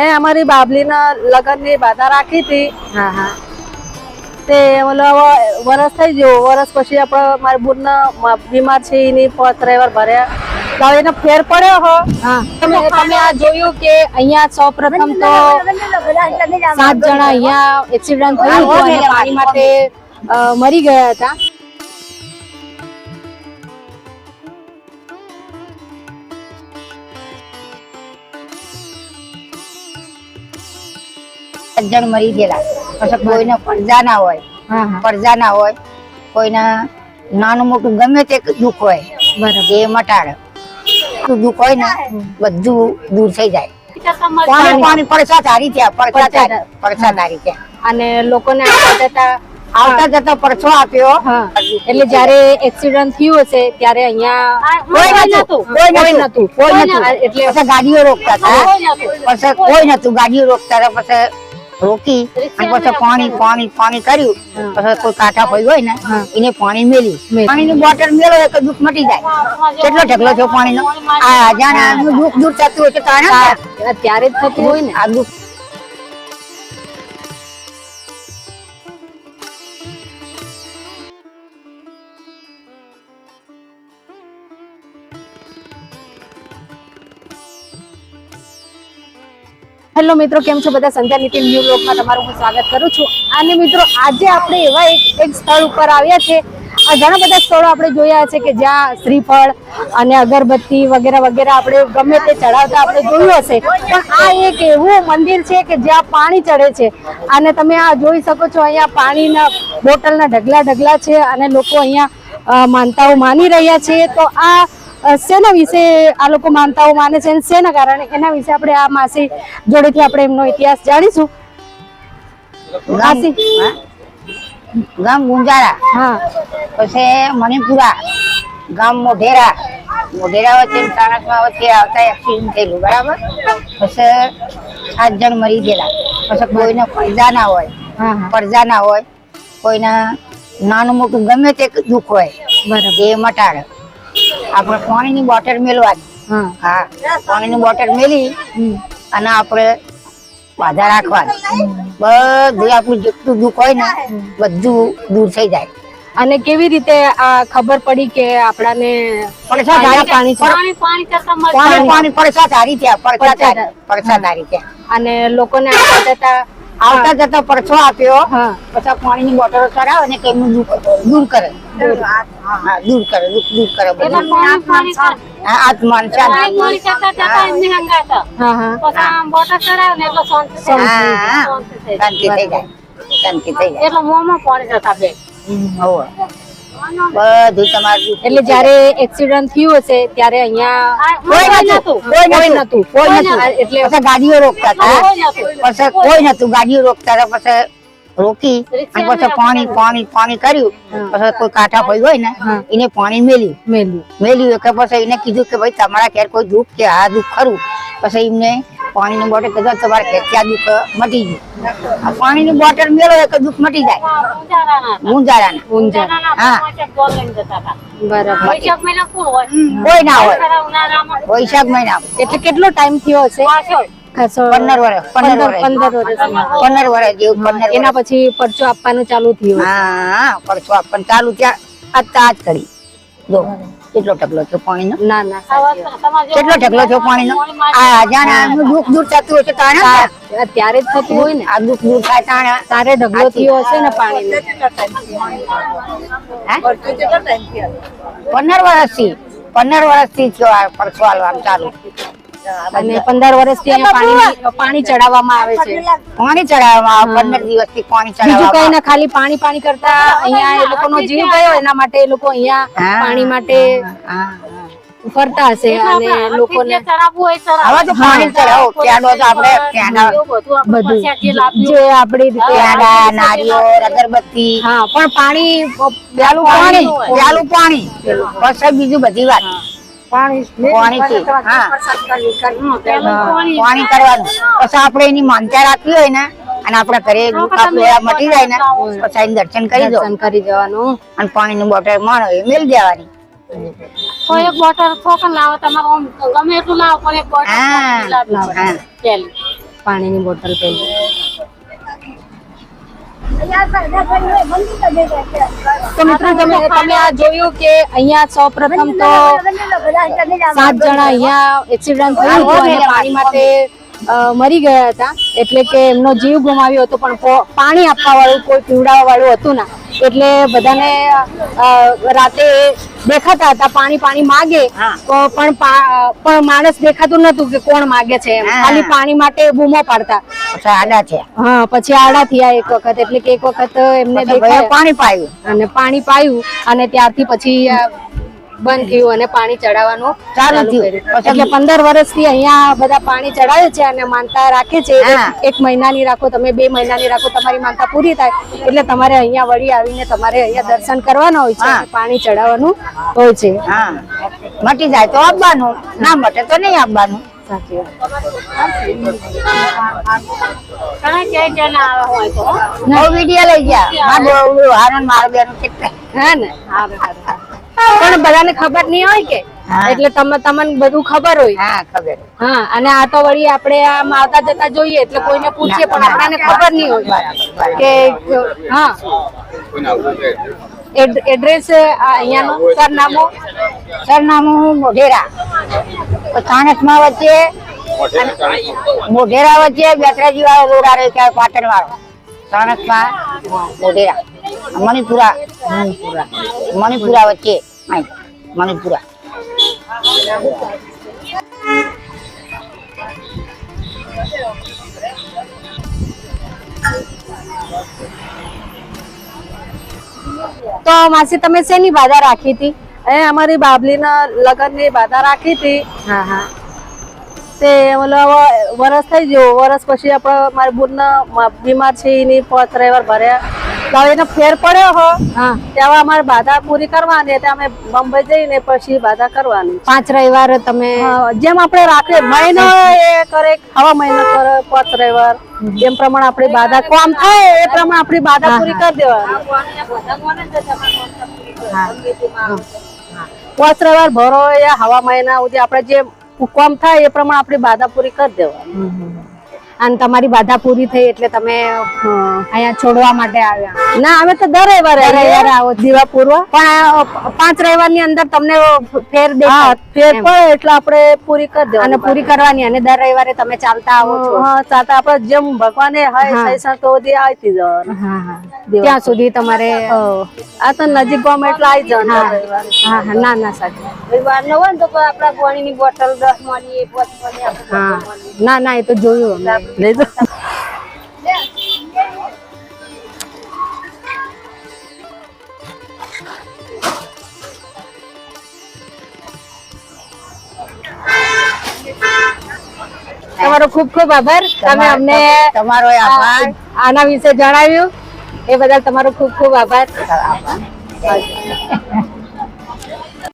એ અમારી બાબલીના લગ્નની બાધા રાખી હતી. હા હા. તે મતલબ વરસ થઈ ગયો. વરસ પછી આપણે મારી બુન બીમાર છે એની રવિવાર ભર્યા તો એને ફેર પડ્યો હો. તમે તમે આ જોયું કે અહીંયા સૌ પ્રથમ તો સાત જણા અહીંયા એક્સિડન્ટ થયું હતું અને પાણી માટે મરી ગયા હતા. જણ મરી ગયેલા. પછી કોઈને પડજા ના હોય હા હા. ના હોય કોઈને નાનું મોટું ગમે તે દુઃખ હોય એ મટાડે. દુઃખ હોય ને બધું દૂર થઈ જાય. પાણી પાણી અને લોકોને આવતા જતા આવતા જતા પડછો આપ્યો. એટલે જયારે એક્સિડન્ટ થયું હશે ત્યારે અહીંયા કોઈ નતું કોઈ નતું કોઈ નતું. એટલે ગાડીઓ રોકતા હતા. પછી કોઈ નતું ગાડીઓ રોકતા હતા. પછી રોકી અને પછી પાણી પાણી પાણી કર્યું. પછી કોઈ કાંઠા ભાઈ હોય ને એને પાણી મેલ્યું પાણી પાણીની બોટલ મેળો એટલે દુઃખ મટી જાય. કેટલો ઢગલો થયો પાણી નો આ જાણે દુઃખ દૂર થતું હોય તો ત્યારે જ થતું હોય ને. આ દુઃખ હેલો મિત્રો, કેમ છો બધા? સંધ્યા નીતિ ન્યુ બ્લોગમાં તમારું હું સ્વાગત કરું છું. અને મિત્રો, આજે આપણે એવા એક એક સ્થળ ઉપર આવ્યા છે. ઘણા બધા સ્થળો આપણે જોયા છે કે જ્યાં શ્રીફળ અને અગરબત્તી વગેરે વગેરે આપણે ગમે તે ચડાવતા આપણે જોયું હશે. પણ આ એક એવું મંદિર છે કે જ્યાં પાણી ચડે છે. અને તમે આ જોઈ શકો છો, અહીંયા પાણીના બોટલના ઢગલા ઢગલા છે અને લોકો અહીંયા માનતાઓ માની રહ્યા છે. તો આ શેના વિશે આ લોકો માનતાઓ માને છે અને શેના કારણે એના વિશે આપણે આ માસી જોડેથી આપણે એમનો ઇતિહાસ જાણીશું. માસી. હા? ગામ ગુંજારા. હા. પછી મણિપુરા. ગામ મોઢેરા. મોઢેરા વચ્ચે સાણસમાં વચ્ચે આવતા એક્સિડન્ટ થયેલું બરાબર? પછી સાત જણ મરી ગયેલા. પછી કોઈને પડદા ના હોય પડદા ના હોય કોઈના નાનું મોટું ગમે તે દુઃખ હોય બરાબર. એ મટાડે. આપણે પાણીની બોટલ મેળવાની. હા. પાણીની બોટલ મેલી અને આપણે બાધા રાખવાની. બધું આપણું જેટલું દુઃખ હોય ને બધું દૂર થઈ જાય. અને કેવી રીતે આ ખબર પડી કે આપણાને પડસા ધારી પાણી પાણી પાણી પડસા ધારી ત્યાં પડસા ધારી. ત્યાં અને લોકોને જતા આવતા જતા પરછો આપ્યો પછી પાણી પાણીની બોટલો ચડાવે અને દુઃખ દૂર કરે. હા દૂર કરે દુઃખ દૂર કરે બધું. આત્માન શાંતિ શાંતિ થઈ જાય. થઈ જાય. હોવે. બધું તમારું એટલે જ્યારે એક્સિડન્ટ થયું હશે ત્યારે અહીંયા કોઈ નતું કોઈ નતું કોઈ નતું. એટલે પછી ગાડીઓ રોકતા હતા. પછી કોઈ નતું ગાડીઓ રોકતા હતા પછી રોકી અને પછી પાણી પાણી પાણી કર્યું. પછી કોઈ કાંઠા ભાઈ હોય ને એને પાણી મેલ્યું. મેલ્યું. મેલ્યું કે પછી એને કીધું કે ભાઈ તમારા ઘેર કોઈ દુઃખ કે આ દુઃખ ખરું. પછી એમને પાણીની બોટલ કીધું તમારા ઘેર દુઃખ મટી ગયું. આ પાણીની બોટલ મેળો એટલે દુઃખ મટી જાય. મુંજારાના ઊંઝા હા. બરાબર. કોઈ ના હોય. વૈશાખ મહિના. એટલે કેટલો ટાઈમ થયો હશે? ખાસો પંદર વર્ષ પંદર પંદર વર્ષ પંદર વર્ષ જેવું પંદર એના પછી પરચો આપવાનું ચાલુ થયું. હા પડછો આપણ ચાલુ ત્યાં આજ તો આજ કરી જો. કેટલો ઢગલો છો પાણીનો? ના ના કેટલો ઢગલો છો પાણીનો? આ જાણે આનું દુઃખ દૂર થતું હોય તો તાણે ત્યારે જ થતું હોય ને. આ દુઃખ દૂર થાય તાણે? તારે ઢગલો થયો હશે ને પાણીનો? હે? પંદર વર્ષથી. પંદર વર્ષથી થી આ પડછો હાલવાનું ચાલુ. અને પંદર વર્ષથી પાણી પાણી ચડાવવામાં આવે છે. પાણી ચડાવવામાં આવે પંદર દિવસથી પાણી બીજું કઈ ના ખાલી પાણી પાણી કરતા અહીંયા એ લોકોનો જીવ ગયો એના માટે એ લોકો અહીંયા પાણી માટે ફરતા હશે અને લોકોને હવે તો પાણી ચડાવો ક્યાંડો તો આપણે ક્યાંડા બધું જે આપણી રીતે નારિયેળ અગરબત્તી. હા પણ પાણી પ્યાલું પાણી પ્યાલું પાણી. પછી બીજું બધી વાત. પાણી પાણી કરવાનું. પછી આપણે એની માનતા રાખવી હોય ને અને આપણા ઘરે મટી જાય ને પછી દર્શન કરી દર્શન કરી જવાનું. અને પાણીની બોટલ માણો એ મેળ દેવાની. એક બોટલ થોકન લાવો તમારે ગમે એટલું લાવો પણ એક બોટલ પહેલી. પાણીની બોટલ પેલી તો મિત્રો તમે તમે આ જોયું કે અહીંયા સૌ પ્રથમ તો સાત જણા અહીંયા એક્સિડન્ટ થયું હતું અને પાણીમાં તે મરી ગયા હતા. એટલે કે એમનો જીવ ગુમાવ્યો હતો પણ પાણી આપવા વાળું કોઈ પીવડાવવા વાળું હતું ના. એટલે બધાને રાતે દેખાતા હતા પાણી પાણી માગે પણ પણ માણસ દેખાતું નતું કે કોણ માગે છે ખાલી પાણી માટે બૂમો પાડતા. આડા છે હા પછી આડા થયા એક વખત એટલે કે એક વખત એમને પાણી પાયું. અને પાણી પાયું અને ત્યારથી પછી બંધ થયું અને પાણી ચડાવવાનું ચાલુ થયું. એટલે પંદર વર્ષથી અહીંયા બધા પાણી ચડાવે છે અને માનતા રાખે છે. એક- મહિનાની રાખો તમે બે મહિનાની રાખો તમારી માનતા પૂરી થાય. એટલે તમારે અહીંયા વળી આવીને તમારે અહીંયા દર્શન કરવાના હોય છે પાણી ચડાવવાનું હોય છે. હા. મટી જાય તો આપવાનું. ના મટે તો નહીં આપવાનું. સાચી વાત. વીડિયો લઈ ગયા. મારો બેન હા ને. પણ બધાને ખબર નહીં હોય કે. એટલે તમે તમને બધું ખબર હોય. હા ખબર. હા અને આ તો વળી આપણે આમ આવતા જતા જોઈએ એટલે કોઈને પૂછીએ પણ આપણને ખબર નહીં હોય કે હા. એડ્રેસ આ અહીંયાનું સરનામું? સરનામું મોઢેરા. થાણસમાં વચ્ચે મોઢેરા વચ્ચે બેતરાજી વાળો રોડ આવે ત્યાં પાટણ વાળો થાણસમાં મોઢેરા મણિપુરા મણિપુરા. મણિપુરા વચ્ચે. મણિપુરા. તો માસી તમે શેની બાધા રાખી હતી? એ અમારી બાબલીના લગ્નની બાધા રાખી હતી. હા હા. તે મતલબ વરસ થઈ ગયો. વરસ પછી આપણે મારી બુનના બીમાર છે એની પાંચ વાર ભર્યા. હવે ફેર પડ્યો હો. હા. ત્યાં અમારે બાધા પૂરી કરવાની એટલે અમે બોમ્બે જઈને પછી બાધા કરવાની. પાંચ રવિવાર તમે જેમ આપણે રાખીએ મહિનો એ કરે હવા મહિનો કરે પાંચ રવિવાર. જેમ પ્રમાણે આપણી બાધા કોમ થાય એ પ્રમાણે આપણી બાધા પૂરી કરી દેવાની. પાંચ રવિવાર ભરો એ હવા મહિના સુધી આપણે જે કોમ થાય એ પ્રમાણે આપણી બાધા પૂરી કરી દેવાની. અને તમારી બાધા પૂરી થઈ એટલે તમે અહીંયા છોડવા માટે આવ્યા. ના અમે તો દર રવિવારે આવો દીવા પૂર્વ? પણ પાંચ રવિવારની અંદર તમને ફેર ફેર પડે એટલે આપણે પૂરી કરી અને પૂરી કરવાની અને દર રવિવારે તમે ચાલતા આવો છો. ચાલતા. આપણે જેમ ભગવાને હોય સુધી આવતી જવાનું ત્યાં સુધી તમારે આ તો નજીક ગામ એટલે આવી જવાનું હા. ના ના સાચું. રવિવાર નો હોય ને તો આપડા પાણીની બોટલ દસ મળી હા. ના ના એ તો જોયું અમે. લઈ દો તમારો ખૂબ ખૂબ આભાર. તમે અમને તમારો આભાર. આના વિશે જણાવ્યું. એ બદલ તમારો ખૂબ ખૂબ આભાર. આભાર.